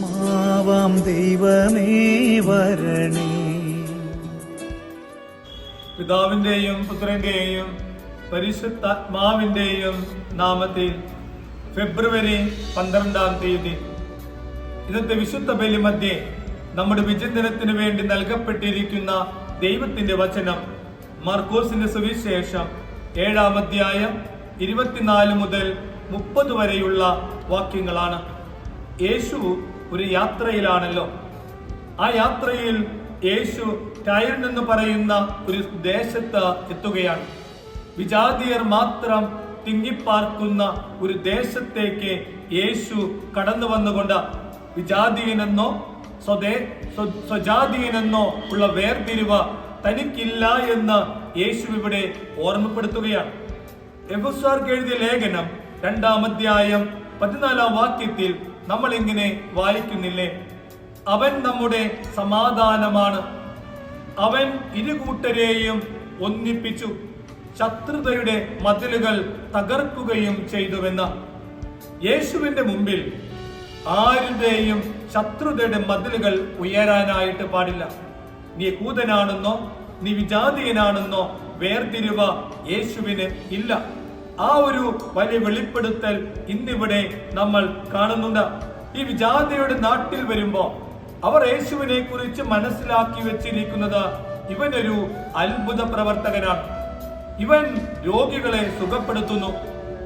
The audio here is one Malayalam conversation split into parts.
മാവാം ദൈവമേ വരണേ. പിതാവിന്റെയും പുത്രന്റെയും പരിശുദ്ധാത്മാവിന്റെയും നാമത്തിൽ ഫെബ്രുവരി പന്ത്രണ്ടാം തീയതി. ഇന്നത്തെ വിശുദ്ധ ബലി മധ്യേ നമ്മുടെ വിചിന്തനത്തിന് വേണ്ടി നൽകപ്പെട്ടിരിക്കുന്ന ദൈവത്തിന്റെ വചനം മർക്കോസിന്റെ സുവിശേഷം ഏഴാം അധ്യായം ഇരുപത്തിനാല് മുതൽ മുപ്പത് വരെയുള്ള വാക്യങ്ങളാണ്. യേശു ഒരു യാത്രയിലാണല്ലോ. ആ യാത്രയിൽ യേശു ടയർ എന്ന് പറയുന്ന ഒരു ദേശത്ത് എത്തുകയാണ്. വിജാതിയർ മാത്രം തിങ്ങിപ്പാർക്കുന്ന ഒരു ദേശത്തേക്ക് യേശു കടന്നു വന്നുകൊണ്ട് വിജാതീയനെന്നോ സ്വദേ സ്വ- സ്വജാതീയനെന്നോ ഉള്ള വേർതിരിവ തനിക്കില്ല എന്ന് യേശു ഇവിടെ ഓർമ്മപ്പെടുത്തുകയാണ്. എബുസ്വാർക്ക് എഴുതിയ ലേഖനം രണ്ടാം അധ്യായം പതിനാലാം വാക്യത്തിൽ നമ്മൾ ഇങ്ങനെ വായിക്കുന്നില്ലേ? അവൻ നമ്മുടെ സമാധാനമാണ്. അവൻ ഇരുകൂട്ടരെയും ഒന്നിപ്പിച്ചു. ശത്രുതയുടെ മതിലുകൾ തകർക്കുകയും ചെയ്തുവെന്ന് യേശുവിന്റെ മുമ്പിൽ ആരുടെയും ശത്രുതയുടെ മതിലുകൾ ഉയരാനായിട്ട് പാടില്ല. നീ കൂതനാണെന്നോ നീ വിജാതീയനാണെന്നോ വേർതിരിവ യേശുവിന് ഇല്ല. ആ ഒരു വലിയ വെളിപ്പെടുത്തൽ ഇന്നിവിടെ നമ്മൾ കാണുന്നുണ്ട്. ഈ വിജാതയുടെ നാട്ടിൽ വരുമ്പോ അവർ യേശുവിനെ കുറിച്ച് മനസ്സിലാക്കി വെച്ചിരിക്കുന്നത് ഇവനൊരു അത്ഭുത പ്രവർത്തകനാണ്. ഇവൻ രോഗികളെ സുഖപ്പെടുത്തുന്നു.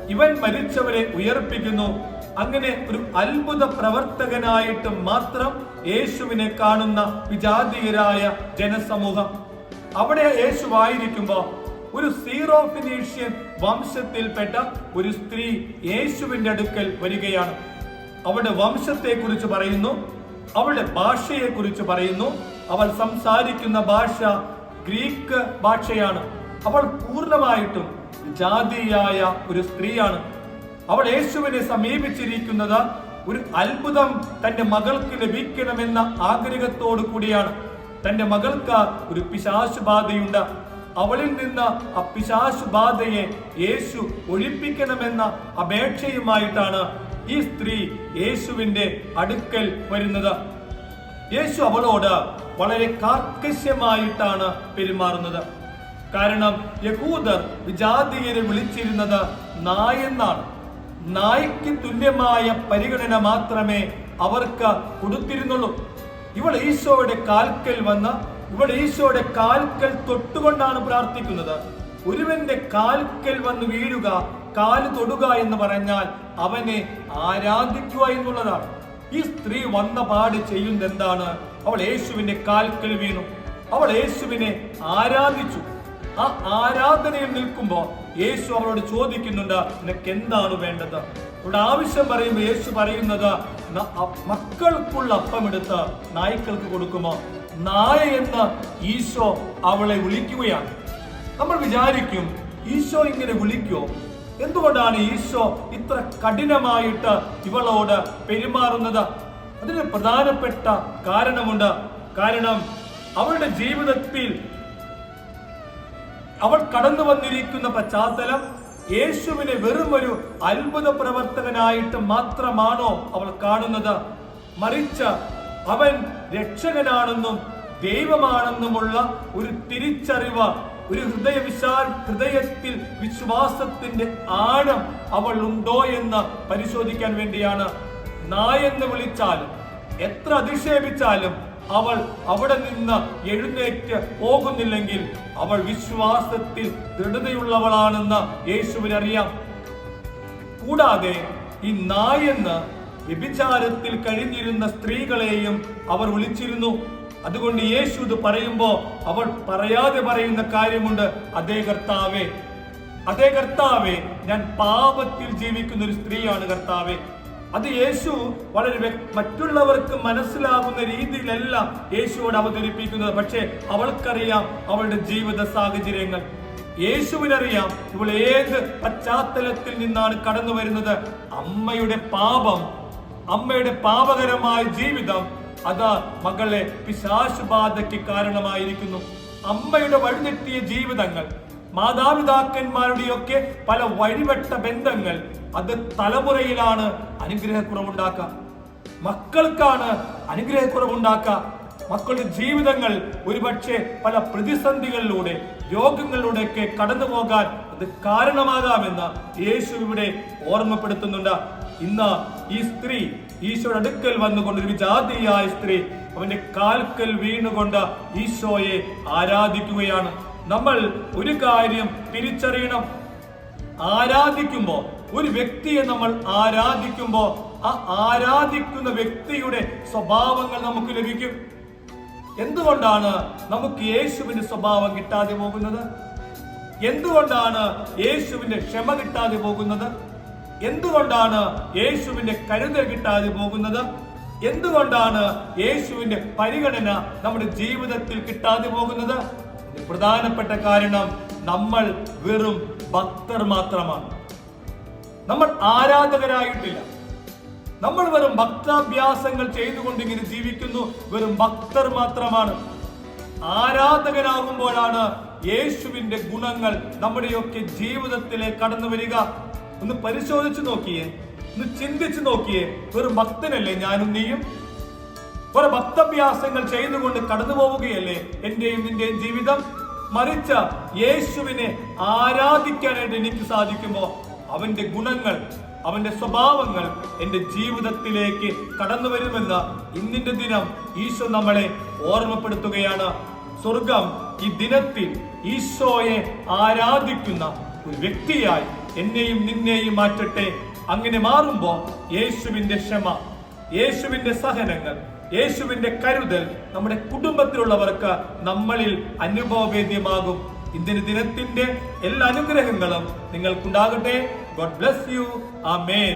ഇവൻ മരിച്ചവരെ ഉയർപ്പിക്കുന്നു. അങ്ങനെ ഒരു അത്ഭുത പ്രവർത്തകനായിട്ട് മാത്രം യേശുവിനെ കാണുന്ന വിജാതീയരായ ജനസമൂഹം. അവിടെ യേശുവായിരിക്കുമ്പോ ഒരു സീറോ ഫിനീഷ്യൻ വംശത്തിൽപ്പെട്ട ഒരു സ്ത്രീ യേശുവിന്റെ അടുക്കൽ വരികയാണ്. അവളുടെ വംശത്തെ കുറിച്ച് പറയുന്നു അവളുടെ ഭാഷയെ കുറിച്ച് പറയുന്നു. അവൾ സംസാരിക്കുന്ന ഭാഷ ഗ്രീക്ക് ഭാഷയാണ്. അവൾ പൂർണമായിട്ടും ജാതിയായ ഒരു സ്ത്രീയാണ്. അവൾ യേശുവിനെ സമീപിച്ചിരിക്കുന്നത് ഒരു അത്ഭുതം തന്റെ മകൾക്ക് ലഭിക്കണമെന്ന ആഗ്രഹത്തോടു കൂടിയാണ്. തന്റെ മകൾക്ക് ഒരു പിശാശു ബാധയുണ്ട് അവളിൽ നിന്ന് ആ പിശാശു ബാധയെ യേശു ഒഴിപ്പിക്കണമെന്ന അപേക്ഷയുമായിട്ടാണ് ഈ സ്ത്രീ യേശുവിന്റെ അടുക്കൽ വരുന്നത്. യേശു അവളോട് വളരെ കാർക്കശ്യമായിട്ടാണ് പെരുമാറുന്നത്. കാരണം യഹൂദർ വിജാതീയരെ വിളിച്ചിരുന്നത് നായെന്നാണ്. നായ്ക്ക് തുല്യമായ പരിഗണന മാത്രമേ അവർക്ക് കൊടുത്തിരുന്നുള്ളൂ. ഇവൾ ഈശോയുടെ കാൽക്കൽ വന്ന് ഇവൾ ഈശോയുടെ കാൽക്കൽ തൊട്ടുകൊണ്ടാണ് പ്രാർത്ഥിക്കുന്നത്. ഒരുവന്റെ കാൽക്കൽ വന്ന് വീഴുക കാൽ തൊടുക എന്ന് പറഞ്ഞാൽ അവനെ ആരാധിക്കുക എന്നുള്ളതാണ്. ഈ സ്ത്രീ വന്ന പാട് ചെയ്യുന്നത് എന്താണ്? അവൾ യേശുവിന്റെ കാൽക്കൽ വീണു. അവൾ യേശുവിനെ ആരാധിച്ചു. ആ ആരാധനയിൽ നിൽക്കുമ്പോ യേശു അവളോട് ചോദിക്കുന്നുണ്ട് നിനക്ക് എന്താണ് വേണ്ടത്? ഇവിടെ ആവശ്യം പറയുമ്പോൾ യേശു പറയുന്നത് മക്കൾക്കുള്ള അപ്പം എടുത്ത് നായ്ക്കൾക്ക് കൊടുക്കുമോ? നായ എന്ന് ഈശോ അവളെ വിളിക്കുകയാണ്. നമ്മൾ വിചാരിക്കും ഈശോ ഇങ്ങനെ വിളിക്കോ? എന്തുകൊണ്ടാണ് ഈശോ ഇത്ര കഠിനമായിട്ട് ഇവളോട് പെരുമാറുന്നത്? അതിന് പ്രധാനപ്പെട്ട കാരണമുണ്ട്. കാരണം അവളുടെ ജീവിതത്തിൽ അവൾ കടന്നു വന്നിരിക്കുന്ന പശ്ചാത്തലം യേശുവിനെ വെറും ഒരു അത്ഭുത പ്രവർത്തകനായിട്ട് മാത്രമാണോ അവൾ കാണുന്നത്? മറിച്ച് അവൻ രക്ഷകനാണെന്നും ദൈവമാണെന്നുമുള്ള ഒരു തിരിച്ചറിവ് ഒരു ഹൃദയ വിശാൽ ഹൃദയത്തിൽ വിശ്വാസത്തിന്റെ ആഴം അവൾ ഉണ്ടോ എന്ന് പരിശോധിക്കാൻ വേണ്ടിയാണ്. നായെന്ന് വിളിച്ചാലും എത്ര അധിക്ഷേപിച്ചാലും അവൾ അവിടെ നിന്ന് എഴുന്നേറ്റ് പോകുന്നില്ലെങ്കിൽ അവൾ വിശ്വാസത്തിൽ ദൃഢതയുള്ളവളാണെന്ന് യേശുവിനറിയാം. കൂടാതെ ഈ നായെന്ന് വ്യഭിചാരത്തിൽ കഴിഞ്ഞിരുന്ന സ്ത്രീകളെയും അവർ വിളിച്ചിരുന്നു. അതുകൊണ്ട് യേശു ഇത് പറയുമ്പോ അവൾ പറയാതെ പറയുന്ന കാര്യമുണ്ട്. അതേ കർത്താവേ അതേ കർത്താവേ ഞാൻ പാപത്തിൽ ജീവിക്കുന്ന ഒരു സ്ത്രീയാണ് കർത്താവേ. അത് യേശു വളരെ മറ്റുള്ളവർക്ക് മനസ്സിലാകുന്ന രീതിയിലല്ല യേശുവോട് അവതരിപ്പിക്കുന്നത്. പക്ഷേ അവൾക്കറിയാം അവളുടെ ജീവിത സാഹചര്യങ്ങൾ. യേശുവിനറിയാം ഇവൾ ഏത് പശ്ചാത്തലത്തിൽ നിന്നാണ് കടന്നു വരുന്നത് അമ്മയുടെ പാപം അമ്മയുടെ പാപകരമായ ജീവിതം അത് മകളെ പിശാശുബാധയ്ക്ക് കാരണമായിരിക്കുന്നു. അമ്മയുടെ വഴിതെറ്റിയ ജീവിതങ്ങൾ മാതാപിതാക്കന്മാരുടെയൊക്കെ പല വഴിവെട്ട ബന്ധങ്ങൾ അത് തലമുറയിലാണ് അനുഗ്രഹക്കുറവുണ്ടാക്കുക. മക്കൾക്കാണ് അനുഗ്രഹക്കുറവുണ്ടാക്കുക. മക്കളുടെ ജീവിതങ്ങൾ ഒരുപക്ഷെ പല പ്രതിസന്ധികളിലൂടെ രോഗങ്ങളിലൂടെയൊക്കെ കടന്നു പോകാൻ അത് കാരണമാകാമെന്ന് യേശു ഇവിടെ ഓർമ്മപ്പെടുത്തുന്നുണ്ട്. ഇന്ന് ഈ സ്ത്രീ ഈശോയുടെ അടുക്കൽ വന്നുകൊണ്ട് ഒരു വിജാതിയായ സ്ത്രീ അവന്റെ കാൽക്കൽ വീണുകൊണ്ട് ഈശോയെ ആരാധിക്കുകയാണ്. നമ്മൾ ഒരു കാര്യം തിരിച്ചറിയണം. ആരാധിക്കുമ്പോ ഒരു വ്യക്തിയെ നമ്മൾ ആരാധിക്കുമ്പോ ആ ആരാധിക്കുന്ന വ്യക്തിയുടെ സ്വഭാവങ്ങൾ നമുക്ക് ലഭിക്കും. എന്തുകൊണ്ടാണ് നമുക്ക് യേശുവിന്റെ സ്വഭാവം കിട്ടാതെ പോകുന്നത്? എന്തുകൊണ്ടാണ് യേശുവിന്റെ ക്ഷമ കിട്ടാതെ പോകുന്നത്? എന്തുകൊണ്ടാണ് യേശുവിന്റെ കരുതൽ കിട്ടാതെ പോകുന്നത്? എന്തുകൊണ്ടാണ് യേശുവിന്റെ പരിഗണന നമ്മുടെ ജീവിതത്തിൽ കിട്ടാതെ പോകുന്നത്? പ്രധാനപ്പെട്ട കാരണം നമ്മൾ വെറും ഭക്തർ മാത്രമാണ്. നമ്മൾ ആരാധകരായിട്ടില്ല. നമ്മൾ വെറും ഭക്താഭ്യാസങ്ങൾ ചെയ്തുകൊണ്ട് ഇങ്ങനെ ജീവിക്കുന്നു. വെറും ഭക്തർ മാത്രമാണ്. ആരാധകനാകുമ്പോഴാണ് യേശുവിന്റെ ഗുണങ്ങൾ നമ്മുടെയൊക്കെ ജീവിതത്തിലേക്ക് കടന്നു വരിക. ഒന്ന് പരിശോധിച്ചു നോക്കിയേ ഒന്ന് ചിന്തിച്ചു നോക്കിയേ. ഒരു ഭക്തനല്ലേ ഞാനും നീയും? കുറെ ഭക്തഭ്യാസങ്ങൾ ചെയ്തുകൊണ്ട് കടന്നു പോവുകയല്ലേ എന്റെയും നിന്റെയും ജീവിതം? മറിച്ച യേശുവിനെ ആരാധിക്കാനായിട്ട് എനിക്ക് സാധിക്കുമ്പോ അവന്റെ ഗുണങ്ങൾ അവന്റെ സ്വഭാവങ്ങൾ എന്റെ ജീവിതത്തിലേക്ക് കടന്നു വരുമെന്ന് ഇന്നിന്റെ ദിനം ഈശോ നമ്മളെ ഓർമ്മപ്പെടുത്തുകയാണ്. സ്വർഗം ഈ ദിനത്തിൽ ഈശോയെ ആരാധിക്കുന്ന ഒരു വ്യക്തിയായി എന്നെയും നിന്നെയും മാറ്റട്ടെ. അങ്ങനെ മാറുമ്പോൾ യേശുവിന്റെ ക്ഷമ യേശുവിന്റെ സഹനങ്ങൾ യേശുവിന്റെ കരുതൽ നമ്മുടെ കുടുംബത്തിലുള്ളവർക്ക് നമ്മളിൽ അനുഭവവേദ്യമാകും. ഇന്ത്യൻ ദിനത്തിന്റെ എല്ലാ അനുഗ്രഹങ്ങളും നിങ്ങൾക്കുണ്ടാകട്ടെ. God bless you amen